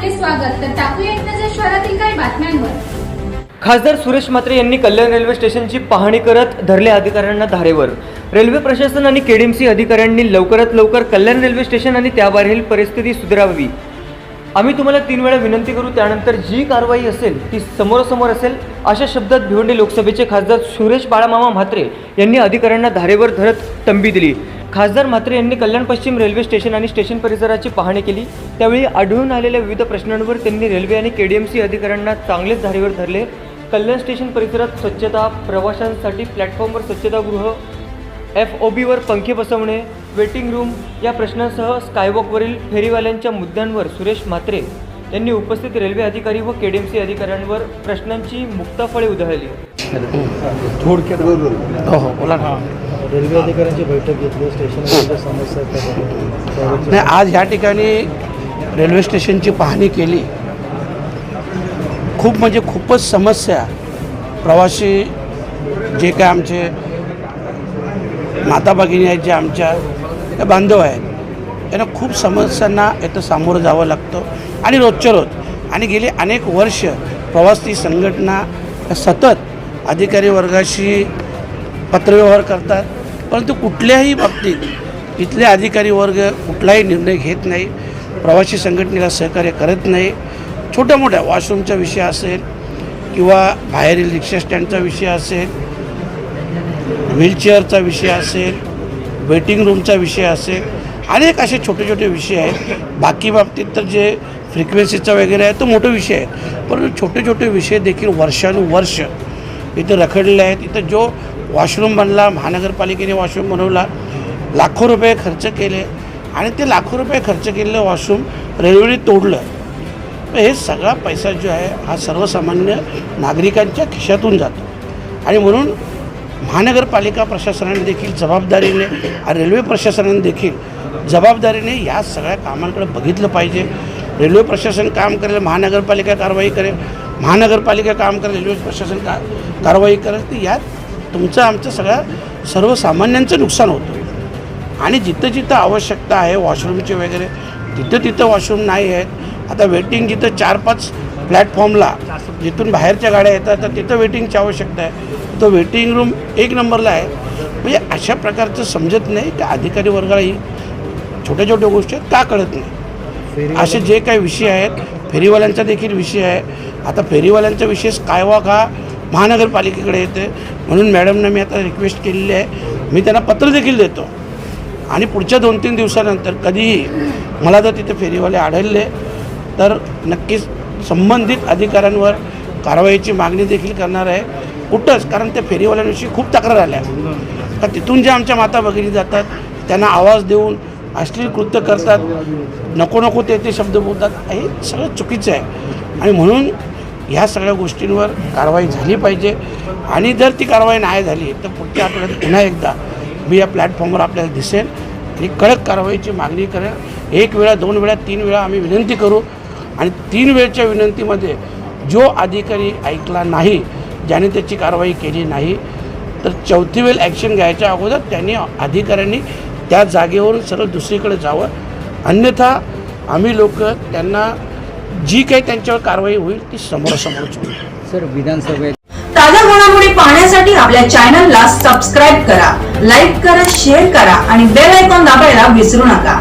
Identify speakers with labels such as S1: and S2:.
S1: आपले स्वागत. तर टाकूया एक नजर शहरातील काही बातम्यांवर.
S2: खासदार सुरेश म्हात्रे यांनी कल्याण रेल्वे स्टेशनची पाहणी करत धरले अधिकाऱ्यांना धारेवर. रेल्वे प्रशासन आणि केडीएमसी अधिकाऱ्यांनी लवकरात लवकर कल्याण रेल्वे स्टेशन आणि त्याबाहेरील परिस्थिती सुधारावी. आम्ही तुम्हाला तीन वेळा विनंती करू त्यानंतर जी कारवाई असेल ती समोरासमोर असेल अशा शब्दात भिवंडी लोकसभेचे खासदार सुरेश बाळामामा म्हात्रे यांनी अधिकाऱ्यांना धारेवर धरत तंबी दिली. खासदार म्हात्रे यांनी कल्याण पश्चिम रेल्वे स्टेशन आणि स्टेशन परिसराची पाहणी केली. त्यावेळी आढळून आलेल्या विविध प्रश्नांवर त्यांनी रेल्वे आणि के डी एम सी अधिकाऱ्यांना चांगलेच धारेवर धरले. कल्याण स्टेशन परिसरात स्वच्छता प्रवाशांसाठी प्लॅटफॉर्मवर स्वच्छतागृह एफ ओ बीवर पंखे बसवणे वेटिंग रूम या प्रश्नांसह स्कायवॉकवरील फेरीवाल्यांच्या मुद्द्यांवर सुरेश म्हात्रे यांनी उपस्थित रेल्वे अधिकारी व केडीएमसी अधिकाऱ्यांवर प्रश्नांची मुक्ताफळे उधळली.
S3: थोडक्यात
S4: हो हो बोला ना.
S3: रेल्वे अधिकाऱ्यांची बैठक घेतली स्टेशनच्या समस्या आहेत त्या त्यावेळेची-
S4: नाही आज ह्या ठिकाणी रेल्वे स्टेशनची पाहणी केली. खूप म्हणजे खूपच समस्या. प्रवासी जे काय आमचे माता भगिनी आहेत जे आमच्या त्या बांधव आहेत यानं खूप समस्यांना इथं सामोरं जावं लागतं. आणि रोजच्या रोज आणि गेली अनेक वर्ष प्रवासी संघटना सतत अधिकारी वर्गाशी पत्रव्यवहार करतात. परंतु कुठल्याही बाबतीत इथले अधिकारी वर्ग कुठलाही निर्णय घेत नाही. प्रवासी संघटनेला सहकार्य करत नाही. छोट्या मोठ्या वॉशरूमचा विषय असेल किंवा बाहेरील रिक्षा स्टँडचा विषय असेल व्हीलचेअरचा विषय असेल वेटिंग रूमचा विषय असेल अनेक असे छोटे छोटे विषय आहेत. बाकी बाबतीत तर जे फ्रिक्वेन्सीचा वगैरे आहे तो मोठा विषय आहे. परंतु छोटे छोटे विषय देखील वर्षानुवर्ष इथं रखडले आहेत. इथं जो वॉशरूम बनला महानगरपालिकेने वॉशरूम बनवला लाखो रुपये खर्च केले आणि ते लाखो रुपये खर्च केलेलं वॉशरूम रेल्वेने तोडलं. तर हे सगळा पैसा जो आहे हा सर्वसामान्य नागरिकांच्या खिशातून जातो. आणि म्हणून महानगरपालिका प्रशासनाने देखील जबाबदारीने रेल्वे प्रशासनाने देखील जबाबदारीने या सगळ्या कामांकडे बघितलं पाहिजे. रेल्वे प्रशासन काम करेल महानगरपालिका कारवाई करेल. महानगरपालिका काम करेल रेल्वे प्रशासन का कारवाई करेल. तर यात तुमचं आमचं सगळ्या सर्वसामान्यांचं नुकसान होतं. आणि जिथं जिथं आवश्यकता आहे वॉशरूमची वगैरे तिथं तिथं वॉशरूम नाही आहेत. आता वेटिंग जिथं चार पाच प्लॅटफॉर्मला जिथून बाहेरच्या गाड्या येतात तर तिथं वेटिंगची आवश्यकता आहे. तो वेटिंग रूम एक नंबरला आहे. म्हणजे अशा प्रकारचं समजत नाही की अधिकारी वर्गाला ही छोट्या छोट्या गोष्टी आहेत का कळत नाही. असे जे काही विषय आहेत फेरीवाल्यांचा देखील विषय आहे. आता फेरीवाल्यांचा विषय स्कायवॉक हा महानगरपालिकेकडे येते म्हणून मॅडमना मी आता रिक्वेस्ट केलेली आहे. मी त्यांना पत्र देखील देतो. आणि पुढच्या दोन तीन दिवसानंतर कधीही मला जर तिथे फेरीवाले आढळले तर नक्कीच संबंधित अधिकाऱ्यांवर कारवाईची मागणी देखील करणार आहे. कुठंच कारण त्या फेरीवाल्यांविषयी खूप तक्रार आल्या. का तिथून जे आमच्या माता भगिनी जातात त्यांना आवाज देऊन अश्लील कृत्य करतात नको नको ते ते शब्द बोलतात हे सगळं चुकीचं आहे. आणि म्हणून ह्या सगळ्या गोष्टींवर कारवाई झाली पाहिजे. आणि जर ती कारवाई नाही झाली तर पुढच्या आठवड्यात पुन्हा एकदा मी या प्लॅटफॉर्मवर आपल्याला दिसेल आणि कडक कारवाईची मागणी करेल. एक वेळा दोन वेळा तीन वेळा आम्ही विनंती करू आणि तीन वेळच्या विनंतीमध्ये जो अधिकारी ऐकला नाही ज्याने त्याची कारवाई केली नाही तर चौथी वेळ ॲक्शन घ्यायच्या अगोदर त्यांनी अधिकाऱ्यांनी त्या जागेवरून सरळ दुसरीकडे जावं. अन्यथा आम्ही लोक त्यांना जी काही त्यांच्यावर कारवाई होईल ती समोरासमोरच होईल
S5: सर विधानसभेत
S6: ताज्या घडामोडी पाहण्यासाठी आपल्या चॅनलला सबस्क्राईब करा लाईक करा शेअर करा आणि बेल आयकॉन दाबायला विसरू नका.